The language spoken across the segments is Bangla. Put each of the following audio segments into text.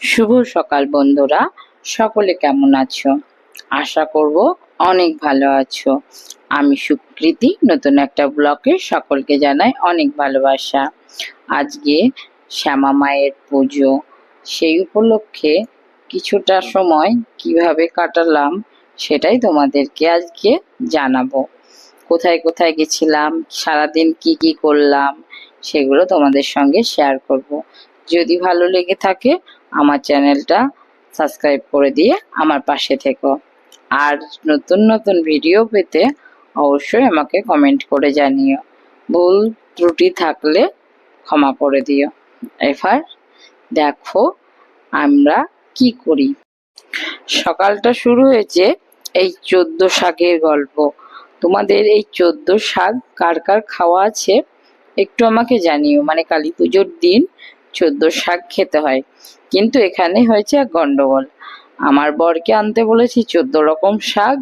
শুভ সকাল বন্ধুরা। সকলে কেমন আছো? আশা করব অনেক ভালো আছো। আমি সুকৃতি, নতুন একটা ব্লকে সকলকে জানাই অনেক ভালোবাসা। আজকে শ্যামা মায়ের পুজো। সেই উপলক্ষে কিছুটা সময় কীভাবে কাটালাম সেটাই তোমাদেরকে আজকে জানাব। কোথায় কোথায় গেছিলাম, সারাদিন কি কি করলাম, সেগুলো তোমাদের সঙ্গে শেয়ার করব। যদি ভালো লেগে থাকে আমার চ্যানেলটা সাবস্ক্রাইব করে দিয়ে আমার পাশে থেকো। আর নতুন নতুন ভিডিও পেতে অবশ্যই আমাকে কমেন্ট করে জানিও। ভুল ত্রুটি থাকলে ক্ষমা করে দিও। এবার দেখো আমরা কি করি। সকালটা শুরু হয়েছে এই চোদ্দ শাকের গল্প। তোমাদের এই চোদ্দ শাক কার কার খাওয়া আছে একটু আমাকে জানিও। মানে কালী পুজোর দিন চোদ্দ শাক খেতে হয়। কিন্তু এখানে হয়েছে এক গন্ডগোল। আমার বরকে আনতে বলেছি, চোদ্দ রকম শাক,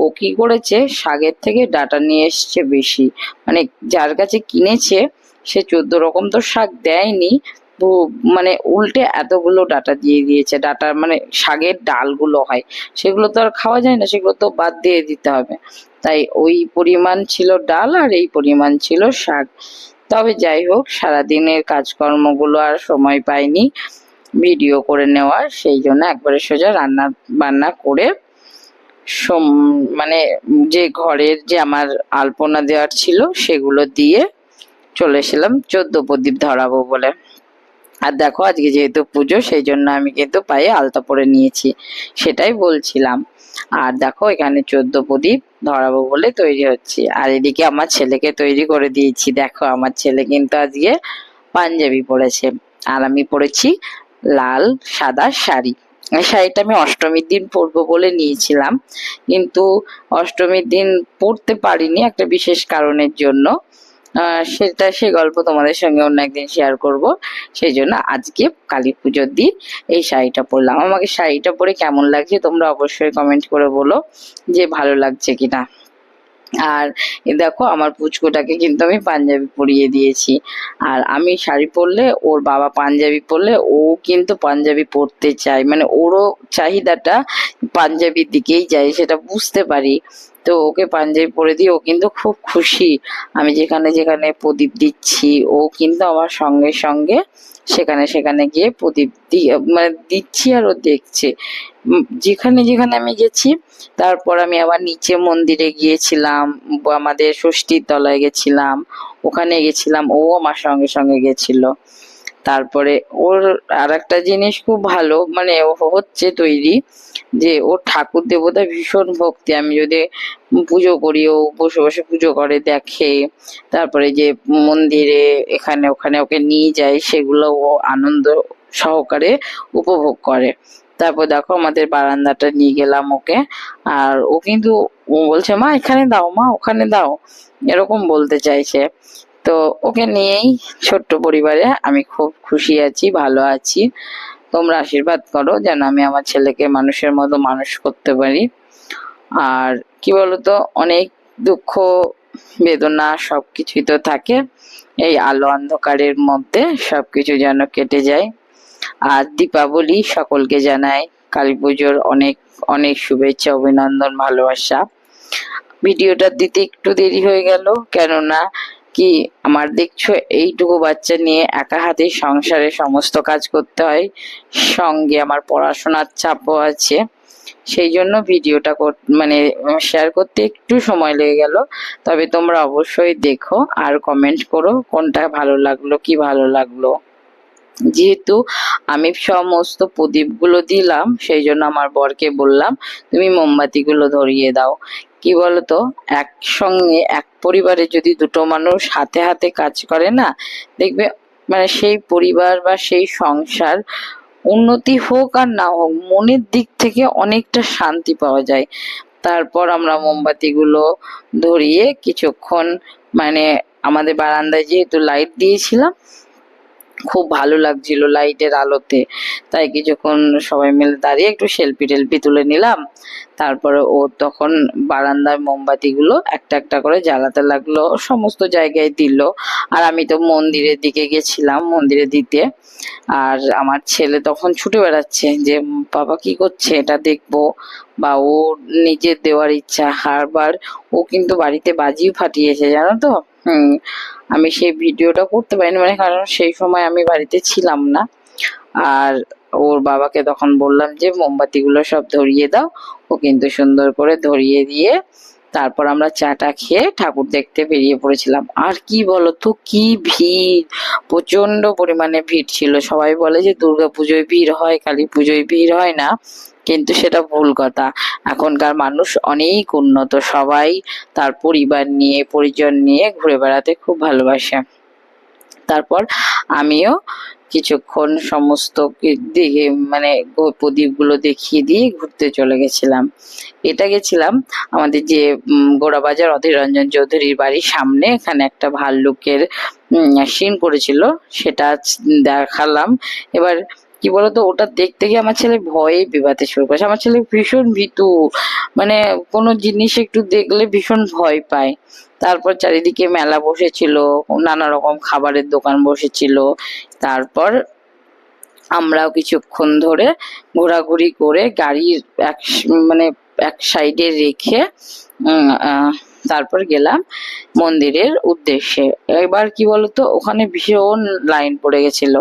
ও কি করেছে? শাকের থেকে ডাটা নিয়ে এসছে বেশি। মানে যার কাছে কিনেছে, সে চোদ্দ রকম তো শাক দেয়নি। মানে উল্টে এতগুলো ডাটা দিয়ে দিয়েছে। ডাটা মানে শাকের ডালগুলো হয়। সেগুলো তো আর খাওয়া যায় না, সেগুলো তো বাদ দিয়ে দিতে হবে। তাই ওই পরিমাণ ছিল ডাল আর এই পরিমাণ ছিল শাক। তবে যাই হোক, সারাদিনের কাজকর্মগুলো আর সময় পাইনি। ভিডিও করে নেওয়ার সেই জন্য একবারে সোজা রান্না বান্না করে সোম মানে যে ঘরের যে আমার আলপনা দেওয়ার ছিল সেগুলো দিয়ে চলে এসেছিলাম চোদ্দ প্রদীপ ধরাবো বলে। আর দেখো আজকে যেহেতু পুজো, সেই জন্য আমি কিন্তু পায়ে আলতা পরে নিয়েছি, সেটাই বলছিলাম। আর দেখো এখানে চোদ্দ প্রদীপ ধরাবো বলে তৈরি হচ্ছে। আর এদিকে আমার ছেলেকে তৈরি করে দিয়েছি, দেখো আমার ছেলে কিন্তু আজকে পাঞ্জাবি পরেছে। আর আমি পরেছি লাল, সাদা শাড়ি। শাড়িটা আমি অষ্টমীর দিন পরবো বলে নিয়েছিলাম। কিন্তু অষ্টমীর দিন পরতে পারিনি একটা বিশেষ কারণের জন্য। সেটা সে গল্প তোমাদের সঙ্গে অন্য একদিন শেয়ার করব। সেই জন্য আজকে কালী পুজোর দিন এই শাড়িটা পরলাম। আমাকে শাড়িটা পরে কেমন লাগছে তোমরা অবশ্যই কমেন্ট করে বলো যে ভালো লাগছে কিনা। আর দেখো আমার পুচকোটাকে কিন্তু আমি পাঞ্জাবি পরিয়ে দিয়েছি। আর আমি শাড়ি পরলে, ওর বাবা পাঞ্জাবি পরলে, ও কিন্তু পাঞ্জাবি পরতে চায়। মানে ওরও চাহিদাটা পাঞ্জাবির দিকেই যায়, সেটা বুঝতে পারি। তো ওকে পাঞ্জাবি পরে দিয়ে ও কিন্তু খুব খুশি। আমি যেখানে যেখানে প্রদীপ দিচ্ছি, ও কিন্তু আমার সঙ্গে সঙ্গে সেখানে সেখানে গিয়ে প্রদীপ মানে দিচ্ছি আর ও দেখছে। যেখানে যেখানে আমি গেছি, তারপর আমি আবার নিচে মন্দিরে গিয়েছিলাম আমাদের ষষ্ঠীর তলায় গেছিলাম, ওখানে গেছিলাম, ও আমার সঙ্গে সঙ্গে গেছিল। তারপরে ওর আর একটা জিনিস খুব ভালো মানে ও হচ্ছে তৈরি। যে ওর ঠাকুর দেবতা ভীষণ ভক্তি। আমি যদি পুজো করি, ও বসে বসে পুজো করে, দেখে, তারপরে যে মন্দিরে এখানে ওখানে ওকে নিয়ে যায়, সেগুলো ও আনন্দ সহকারে উপভোগ করে। তারপর দেখো আমাদের বারান্দাটা নিয়ে গেলাম ওকে। আর ও কিন্তু, ও বলছে, মা, এখানে দাও, মা, ওখানে দাও। এরকম বলতে চাইছে। তো ওকে নিয়েই ছোট্ট পরিবারে আমি খুব খুশি আছি, ভালো আছি। তোমরা আশীর্বাদ করো যেন আমি আমার ছেলেকে মানুষের মতো মানুষ করতে পারি। আর কি বলতো, অনেক দুঃখ, বেদনা সবকিছুই তো থাকে। এই আলো অন্ধকারের মধ্যে সবকিছু যেন কেটে যায়। আর দীপাবলি সকলকে জানাই কালী পুজোর অনেক অনেক শুভেচ্ছা, অভিনন্দন, ভালোবাসা। ভিডিওটা দিতে একটু দেরি হয়ে গেল, কেননা কি আমার দেখছ এইটুকু বাচ্চা নিয়ে একা হাতে সংসারে সমস্ত কাজ করতে হয়। সঙ্গে আমার পড়াশোনার চাপও আছে। সেই জন্য ভিডিওটা মানে শেয়ার করতে একটু সময় লেগে গেল। তবে তোমরা অবশ্যই দেখো আর কমেন্ট করো কোনটা ভালো লাগল, কি ভালো লাগল। যেহেতু আমি সমস্ত প্রদীপগুলো দিলাম, সেই জন্য আমার বরকে বললাম, তুমি মোমবাতিগুলো ধরিয়ে দাও। কি বলতো, একসঙ্গে, এক পরিবারে যদি দুটো মানুষ হাতে হাতে কাজ করে না, দেখবে মানে সেই পরিবার বা সেই সংসার উন্নতি হোক আর না হোক, মনের দিক থেকে অনেকটা শান্তি পাওয়া যায়। তারপর আমরা মোমবাতিগুলো ধরিয়ে কিছুক্ষণ মানে আমাদের বারান্দায় যেহেতু লাইট দিয়েছিলাম খুব ভালো লাগছিল লাইটের আলোতে। তাই কিছুক্ষণ সবাই মিলে দাঁড়িয়ে একটু সেলফি টেলফি তুলে নিলাম। তারপরে ও তখন বারান্দায় মোমবাতিগুলো একটা একটা করে জ্বালাতে লাগল, সমস্ত জায়গায় দিল। আর আমি তো মন্দিরের দিকে গেছিলাম, মন্দিরে দিতে। আর আমার ছেলে তখন ছুটে বেড়াচ্ছে যে, বাবা, কি করছে? এটা দেখব। বা ও নিজের দেওয়ার ইচ্ছা। হারবার ও কিন্তু বাড়িতে বাজিও ফাটিয়েছে, জানো তো? আমি সেই ভিডিওটা করতে পারিনি মানে কারণ সেই সময় আমি বাড়িতে ছিলাম না। আর ওর বাবাকে তখন বললাম যে, মোমবাতিগুলো সব ধরিয়ে দাও, ও কিন্তু সুন্দর করে ধরিয়ে দিয়ে তারপর আমরা চাটা খেয়ে ঠাকুর দেখতে বেরিয়ে পড়েছিলাম। আর কি বলতো, কি ভিড়! প্রচণ্ড পরিমাণে ভিড় ছিল। সবাই বলে যে দুর্গা পুজোয় ভিড় হয়, কালী পুজোয় ভিড় হয় না, কিন্তু সেটা ভুল কথা। এখনকার মানুষ অনেক উন্নত। সবাই তার পরিবার নিয়ে, পরিজন নিয়ে ঘুরে বেড়াতে খুব ভালোবাসে। তারপর আমিও কিছুক্ষণ সমস্ত দিকে মানে প্রদীপগুলো দেখিয়ে দিয়ে ঘুরতে চলে গেছিলাম। এটা গেছিলাম আমাদের যে গোড়াবাজার অধীর রঞ্জন চৌধুরীর বাড়ির সামনে। এখানে একটা ভাল্লুকের সিন করেছিল সেটা দেখালাম। এবার কি বলতো, ওটা দেখতে গিয়ে আমার ছেলে ভয়ে বিবাতে শুরু করেছে। আমার ছেলে ভীষণ ভীতু মানে কোনো জিনিস একটু দেখলে ভীষণ ভয় পায়। তারপর চারিদিকে মেলা বসেছিল নানা রকম খাবারের দোকান বসেছিল। তারপর আমরাও কিছুক্ষণ ধরে ঘোরাঘুরি করে গাড়ির এক মানে এক সাইডে রেখে তারপর গেলাম মন্দিরের উদ্দেশ্যে। এবার কি বলতো, ওখানে ভীষণ লাইন পড়ে গেছিল।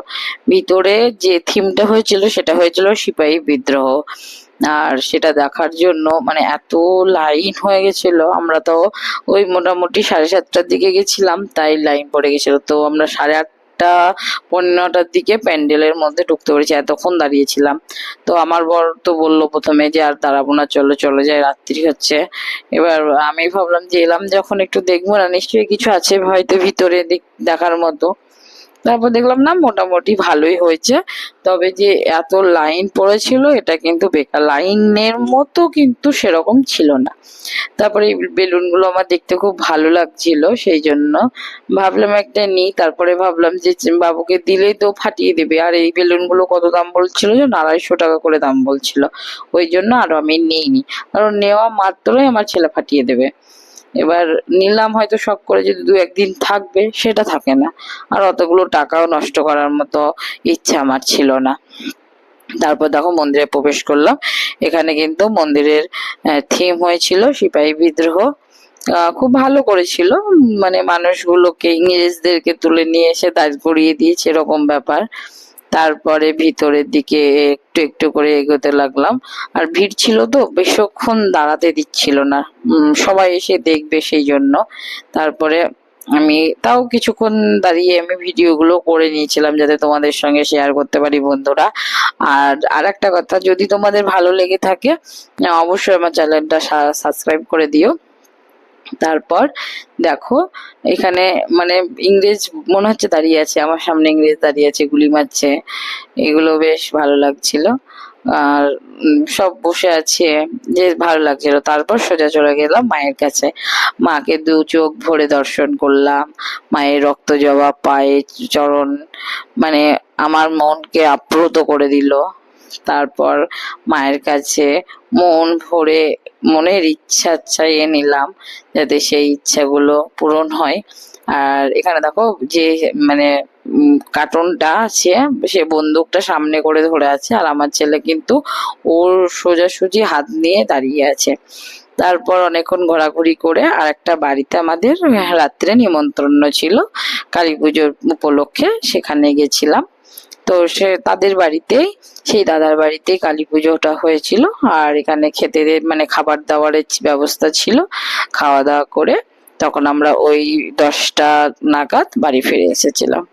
ভিতরে যে থিমটা হয়েছিল, সেটা হয়েছিল সিপাহী বিদ্রোহ। আর সেটা দেখার জন্য মানে এত লাইন হয়ে গেছিল, আমরা তো ওই মোটামুটি সাড়ে সাতটার দিকে গেছিলাম, তাই লাইন পড়ে গেছিল। তো আমরা সাড়ে আটটা পৌনে নটার দিকে প্যান্ডেলের মধ্যে ঢুকতে পেরেছি, এতক্ষণ দাঁড়িয়েছিলাম। তো আমার বর তো বলল প্রথমে যে আর দাঁড়াবো না, চলো, চলে যাই, রাত্রি হচ্ছে। এবার আমি ভাবলাম যে এলাম যখন একটু দেখব না, নিশ্চয়ই কিছু আছে হয়তো ভিতরে দেখ- দেখার মতো। তারপর দেখলাম না, মোটামুটি ভালোই হয়েছে। তবে যে এত লাইন পড়েছিল, এটা কিন্তু বেকার। লাইনের মতো কিন্তু সেরকম ছিল না। তারপরে বেলুনগুলো আমার দেখতে খুব ভালো লাগছিল, সেই জন্য ভাবলাম একটা নিই। তারপরে ভাবলাম যে বাবুকে দিলেই তো ফাটিয়ে দেবে। আর এই বেলুনগুলো কত দাম বলছিল যে আড়াইশো টাকা করে দাম বলছিল। ওই জন্য আরও আমি নিইনি। কারণ নেওয়া মাত্রই আমার ছেলে ফাটিয়ে দেবে। এবার নিলাম হয়তো শখ করে যদি দু একদিন থাকবে, সেটা থাকে না। আর অতগুলো টাকাও নষ্ট করার মতো ইচ্ছা আমার ছিল না। তারপর দেখো মন্দিরে প্রবেশ করলাম। এখানে কিন্তু মন্দিরের থিম হয়েছিল সিপাহী বিদ্রোহ। খুব ভালো করেছিল। মানে মানুষগুলোকে, ইংরেজদেরকে তুলে নিয়ে এসে দাঁড় করিয়ে দিয়েছে, এরকম ব্যাপার। তারপরে ভিতরের দিকে একটু একটু করে এগোতে লাগলাম। আর ভিড় ছিল তো, বেশক্ষণ দাঁড়াতে দিচ্ছিল না। সবাই এসে দেখবে সেই জন্য তারপরে আমি তাও কিছুক্ষণ দাঁড়িয়ে আমি ভিডিওগুলো করে নিয়েছিলাম যাতে তোমাদের সঙ্গে শেয়ার করতে পারি বন্ধুরা। আর আর একটা কথা, যদি তোমাদের ভালো লেগে থাকে, অবশ্যই আমার চ্যানেলটা সাবস্ক্রাইব করে দিও। তারপর দেখো, এখানে মানে ইংরেজ মনে হচ্ছে দাঁড়িয়ে আছে, আমার সামনে ইংরেজ দাঁড়িয়ে আছে, গুলি মারছে। এগুলো বেশ ভালো লাগছিল। আর সব বসে আছে যে ভালো লাগছিল। তারপর সোজা চলে গেলাম মায়ের কাছে। মাকে দু চোখ ভরে দর্শন করলাম। মায়ের রক্ত জবা পায়ে চরণ মানে আমার মনকে আপ্লুত করে দিল। তারপর মায়ের কাছে মন ভরে, মনের ইচ্ছা চাইয়ে নিলাম যাতে সেই ইচ্ছাগুলো পূরণ হয়। আর এখানে দেখো যে মানে কার্টুনটা আছে, সে বন্দুকটা সামনে করে ধরে আছে, আর আমার ছেলে কিন্তু ওর সোজাসুজি হাত নিয়ে দাঁড়িয়ে আছে। তারপর অনেকক্ষণ ঘোরাঘুরি করে আর একটা বাড়িতে আমাদের রাত্রে নিমন্ত্রণ ছিল, কালী পুজোর উপলক্ষে সেখানে গেছিলাম। তো সে তাদের বাড়িতেই সেই দাদার বাড়িতেই কালী পুজোটা হয়েছিল। আর এখানে খেতে মানে খাবার দাবারের ব্যবস্থা ছিল। খাওয়া দাওয়া করে তখন আমরা ওই দশটা নাগাদ বাড়ি ফিরে এসেছিলাম।